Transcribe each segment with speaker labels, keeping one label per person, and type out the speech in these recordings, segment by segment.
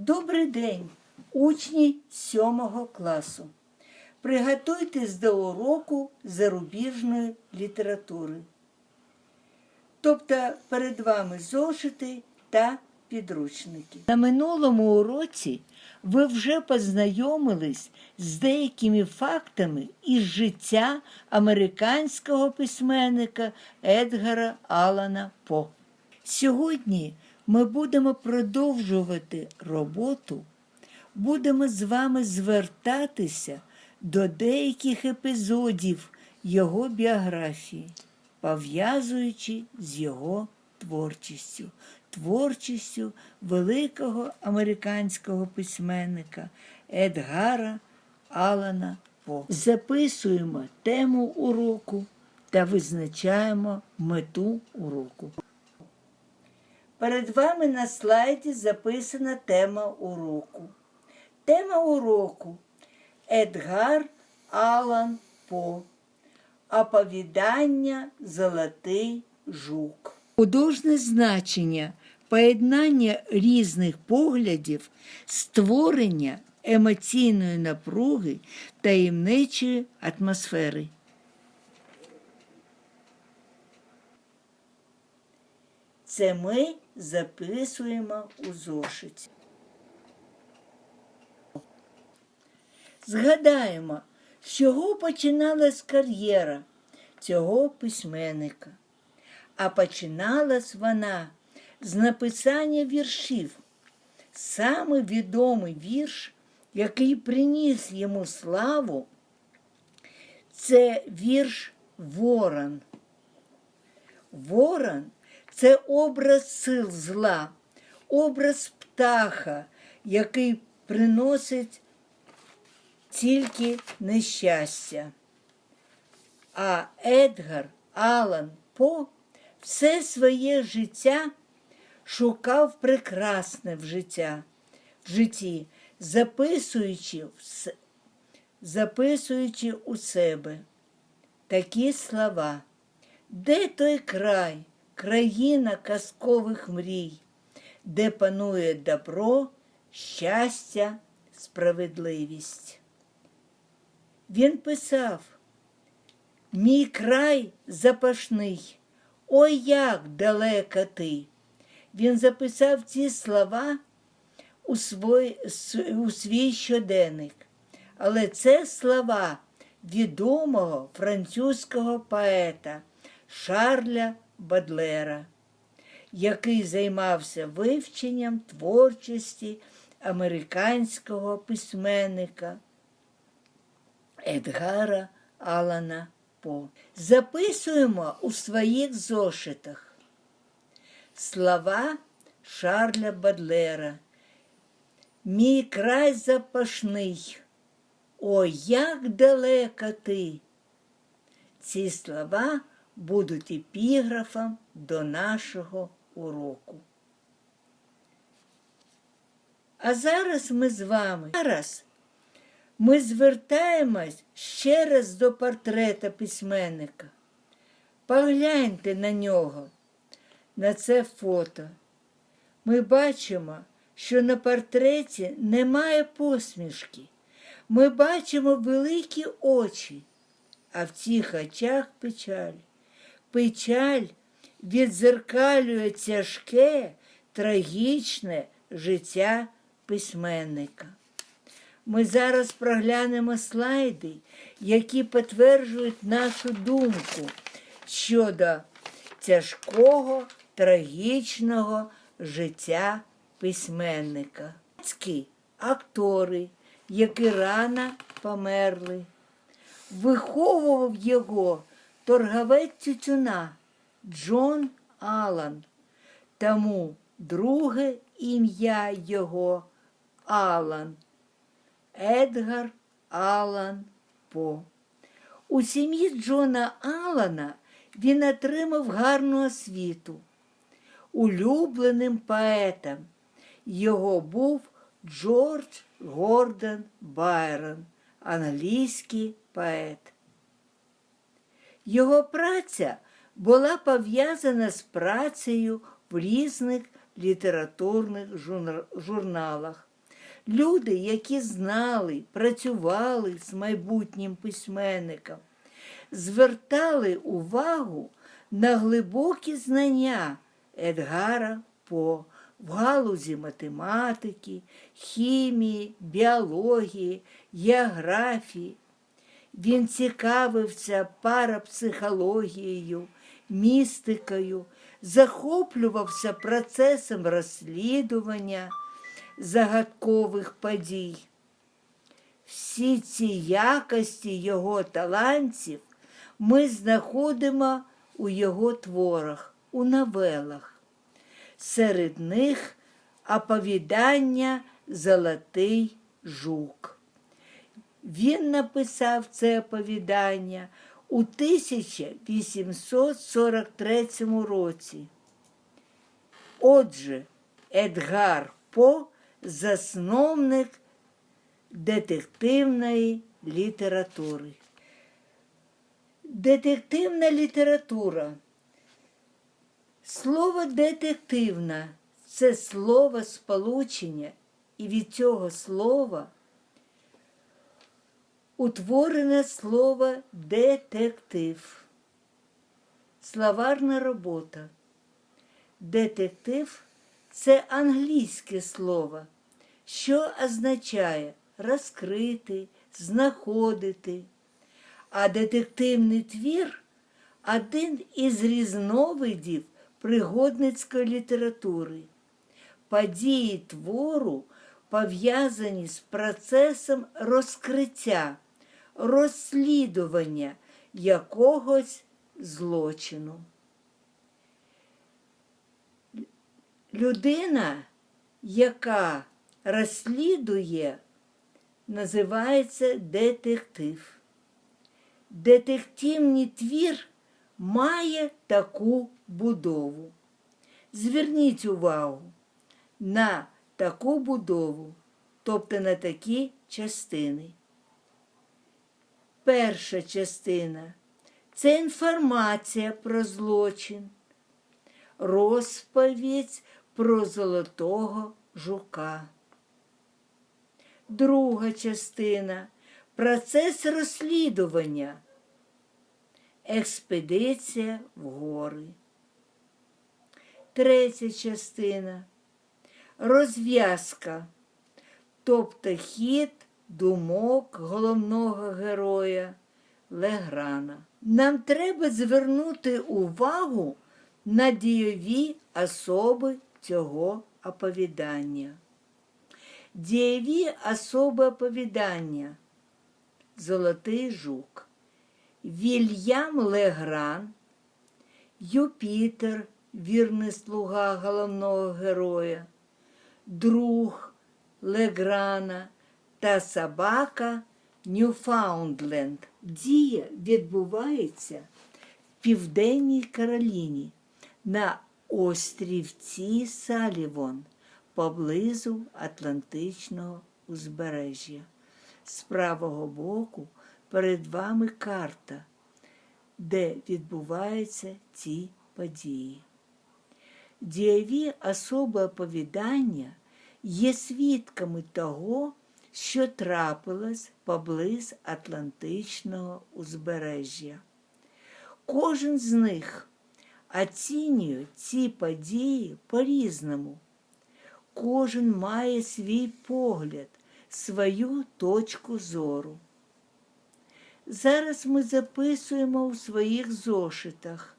Speaker 1: Добрий день, учні 7 класу. Приготуйтесь до уроку зарубіжної літератури. Тобто перед вами зошити та підручники. На минулому уроці ви вже познайомились з деякими фактами із життя американського письменника Едгара Алана По. Сьогодні ми будемо продовжувати роботу, будемо з вами звертатися до деяких епізодів його біографії, пов'язуючи з його творчістю, творчістю великого американського письменника Едгара Алана По. Записуємо тему уроку та визначаємо мету уроку. Перед вами на слайді записана тема уроку. Тема уроку Едгар Алан По. Оповідання Золотий жук. Художне значення поєднання різних поглядів, створення емоційної напруги таємничої атмосфери. Це ми записуємо у зошиті. Згадаємо, з чого починалась кар'єра цього письменника. А починалась вона з написання віршів. Саме відомий вірш, який приніс йому славу, це вірш Ворон. Ворон це образ сил зла, образ птаха, який приносить тільки нещастя. А Едгар Алан По все своє життя шукав прекрасне в життя, в житті, записуючи, записуючи у себе такі слова. Де той край, країна казкових мрій, де панує добро, щастя, справедливість? Він писав: Мій край запашний, ой як далеко ти. Він записав ці слова у свій, у свій щоденник. Але це слова відомого французького поета Шарля Бадлера, який займався вивченням творчості американського письменника Едгара Алана По. Записуємо у своїх зошитах слова Шарля Бадлера. Мій край запашний, ой, як далеко ти. Ці слова будуть епіграфом до нашого уроку. А зараз ми з вами. Зараз ми звертаємось ще раз до портрета письменника. Погляньте на нього, на це фото. Ми бачимо, що на портреті немає посмішки. Ми бачимо великі очі, а в цих очах печаль. Печаль відзеркалює тяжке, трагічне життя письменника. Ми зараз проглянемо слайди, які підтверджують нашу думку щодо тяжкого, трагічного життя письменника. Актори, які рано померли, виховував його торговець тютюна Джон Алан. Тому друге ім'я його Алан. Едгар Алан По. У сім'ї Джона Алана він отримав гарну освіту. Улюбленим поетом його був Джордж Гордон Байрон, англійський поет. Його праця була пов'язана з працею в різних літературних журналах. Люди, які знали, працювали з майбутнім письменником, звертали увагу на глибокі знання Едгара По в галузі математики, хімії, біології, географії. Він цікавився парапсихологією, містикою, захоплювався процесом розслідування загадкових подій. Всі ці якості його талантів ми знаходимо у його творах, у новелах. Серед них оповідання Золотий жук. Він написав це оповідання у 1843 році. Отже, Едгар По засновник детективної літератури. Детективна література. Слово детективна це слово сполучення, і від цього слова утворене слово детектив. Словарна робота. Детектив це англійське слово, що означає розкрити, знаходити. А детективний твір один із різновидів пригодницької літератури. Події твору пов'язані з процесом розкриття, розслідування якогось злочину. Людина, яка розслідує, називається детектив. Детективний твір має таку будову. Зверніть увагу на таку будову, тобто на такі частини. Перша частина. Це інформація про злочин, розповідь про золотого жука. Друга частина. Процес розслідування, експедиція в гори. Третя частина. Розв'язка, тобто хід думок головного героя Леграна. Нам треба звернути увагу на дійові особи цього оповідання. Дієві особи оповідання. Золотий жук, Вільям Легран, Юпітер, вірний слуга головного героя, друг Леграна та собака Ньюфаундленд. Дія відбувається в Південній Кароліні на острівці Салівон поблизу Атлантичного узбережжя. З правого боку перед вами карта, де відбуваються ці події. Дієві особи оповідання є свідками того, що трапилось поблиз Атлантичного узбережжя. Кожен з них оцінює ці події по-різному. Кожен має свій погляд, свою точку зору. Зараз ми записуємо у своїх зошитах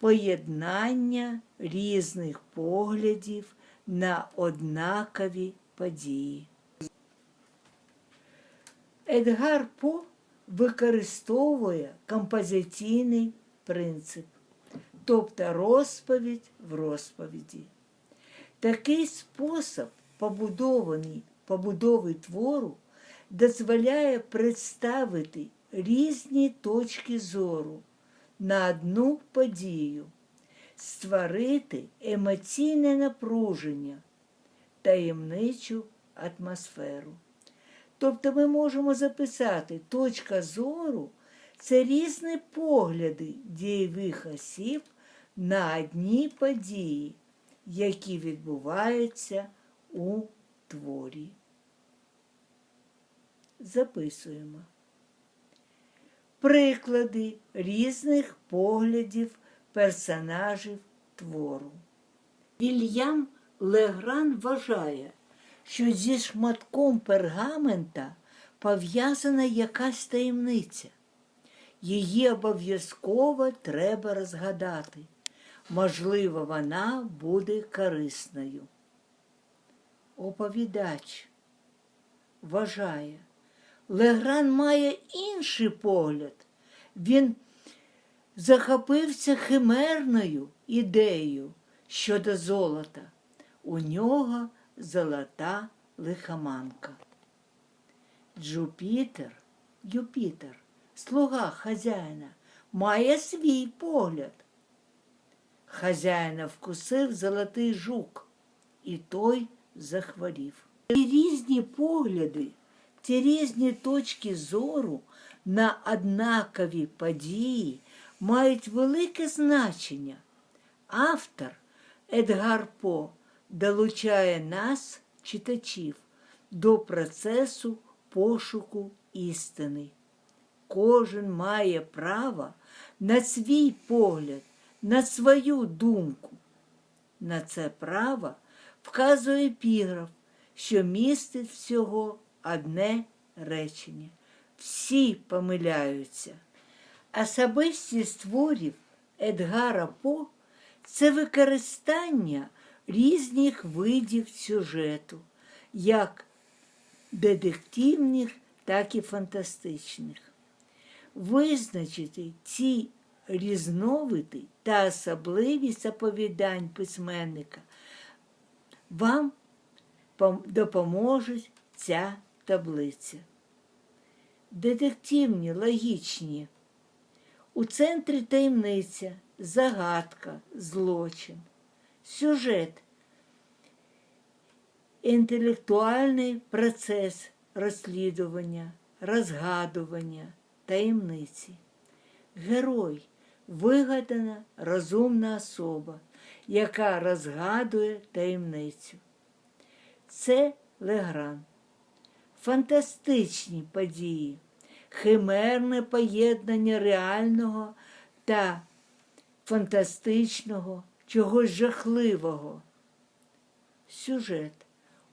Speaker 1: поєднання різних поглядів на однакові події. Едгар По використовує композиційний принцип, тобто розповідь в розповіді. Такий спосіб побудований побудови твору дозволяє представити різні точки зору на одну подію, створити емоційне напруження, таємничу атмосферу. Тобто ми можемо записати точка зору це різні погляди дієвих осіб на одні події, які відбуваються у творі. Записуємо. Приклади різних поглядів персонажів твору. Вільям Легран вважає, що зі шматком пергамента пов'язана якась таємниця. Її обов'язково треба розгадати. Можливо, вона буде корисною. Оповідач вважає, Легран має інший погляд. Він захопився химерною ідеєю щодо золота. У нього золота лихоманка. Джупітер, Юпітер, слуга хазяїна, має свій погляд. Хазяїна вкусив золотий жук, і той захворів. Ці різні погляди, ці різні точки зору на однакові події мають велике значення. Автор Едгар По долучає нас, читачів, до процесу пошуку істини. Кожен має право на свій погляд, на свою думку. На це право вказує епіграф, що містить всього одне речення. Всі помиляються. Особистість творів Едгара По це використання різних видів сюжету, як детективних, так і фантастичних. Визначити ці різновиди та особливість оповідань письменника вам пом- допоможе ця таблиця. Детективні, логічні. У центрі таємниця, загадка, злочин, сюжет, інтелектуальний процес розслідування, розгадування, таємниці. Герой вигадана розумна особа, яка розгадує таємницю. Це Легран. Фантастичні події, химерне поєднання реального та фантастичного, чогось жахливого. Сюжет,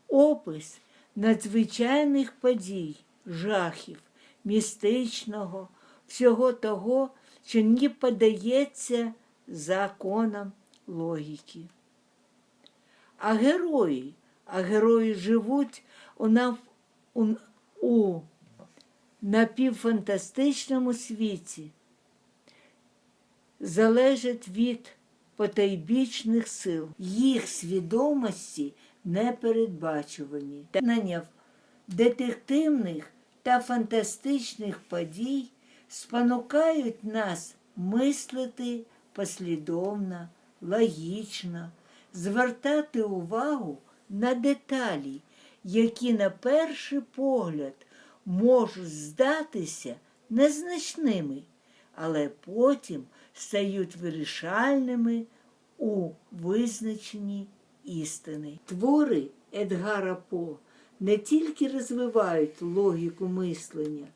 Speaker 1: опис надзвичайних подій, жахів, містичного, всього того, що не подається законам логіки. А герої, а герої живуть у, нав, у, у напівфантастичному світі, залежать від потайбічних сил, їх свідомості непередбачувані. Знання детективних та фантастичних подій спонукають нас мислити послідовно, логічно, звертати увагу на деталі, які на перший погляд можуть здатися незначними, але потім стають вирішальними у визначенні істини. Твори Едгара По не тільки розвивають логіку мислення,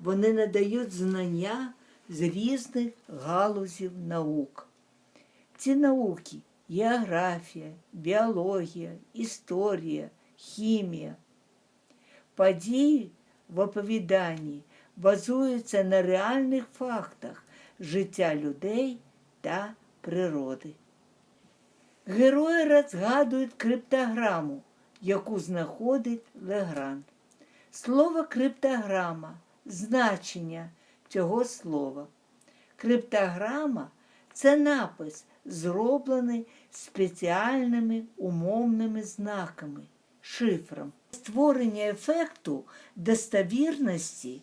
Speaker 1: вони надають знання з різних галузів наук. Ці науки географія, біологія, історія, хімія. Події в оповіданні базуються на реальних фактах життя людей та природи. Герої розгадують криптограму, яку знаходить Легран. Слово криптограма значення цього слова. Криптограма це напис, зроблений спеціальними умовними знаками, шифром. Створення ефекту достовірності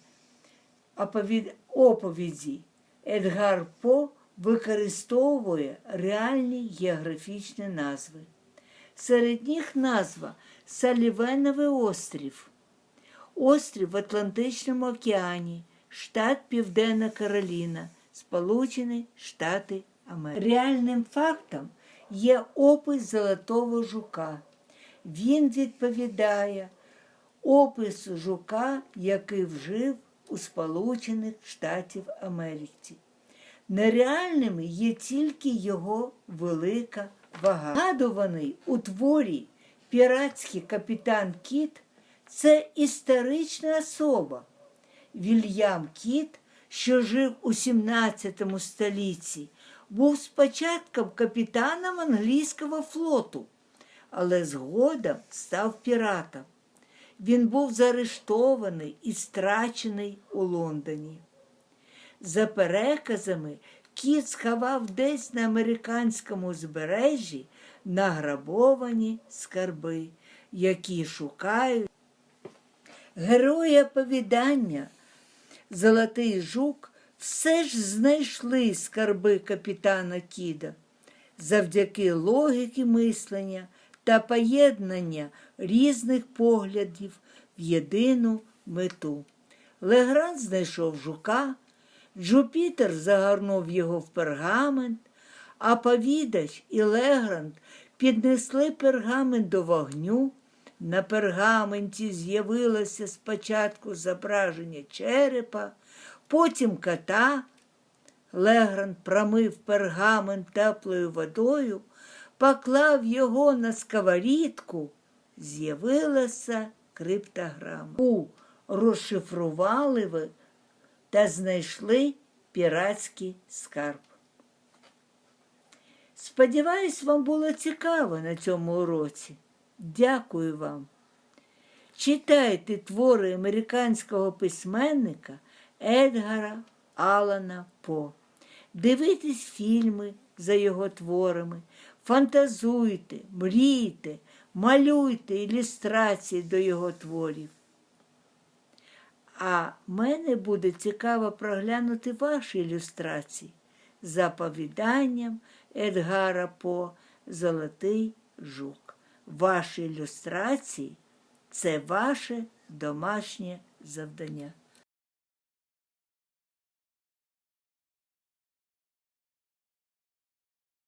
Speaker 1: оповіді Едгар По використовує реальні географічні назви. Серед них назва Салівеновий острів, острів в Атлантичному океані, штат Південна Кароліна, Сполучені Штати Америки. Реальним фактом є опис золотого жука, він відповідає опису жука, який вжив у Сполучених Штатів Америки. Нереальними є тільки його велика вага. Згадуваний у творі піратський капітан Кіт це історична особа. Вільям Кіт, що жив у 17 столітті, був спочатку капітаном англійського флоту, але згодом став піратом. Він був заарештований і страчений у Лондоні. За переказами, кіт сховав десь на американському узбережжі награбовані скарби, які шукають герої оповідання. Золотий жук все ж знайшли скарби капітана Кіда завдяки логіки мислення та поєднання різних поглядів в єдину мету. Легран знайшов жука, Джупітер загорнув його в пергамент, а повідач і Легранд піднесли пергамент до вогню. На пергаменті з'явилося спочатку зображення черепа, потім кота. Легранд промив пергамент теплою водою, поклав його на сковорідку, з'явилася криптограма. У розшифрували ви та знайшли піратський скарб. Сподіваюсь, вам було цікаво на цьому уроці. Дякую вам. Читайте твори американського письменника Едгара Алана По. Дивитесь фільми за його творами, фантазуйте, мрійте, малюйте ілюстрації до його творів. А мене буде цікаво проглянути ваші ілюстрації за оповіданням Едгара По Золотий жук. Ваші ілюстрації це ваше домашнє завдання.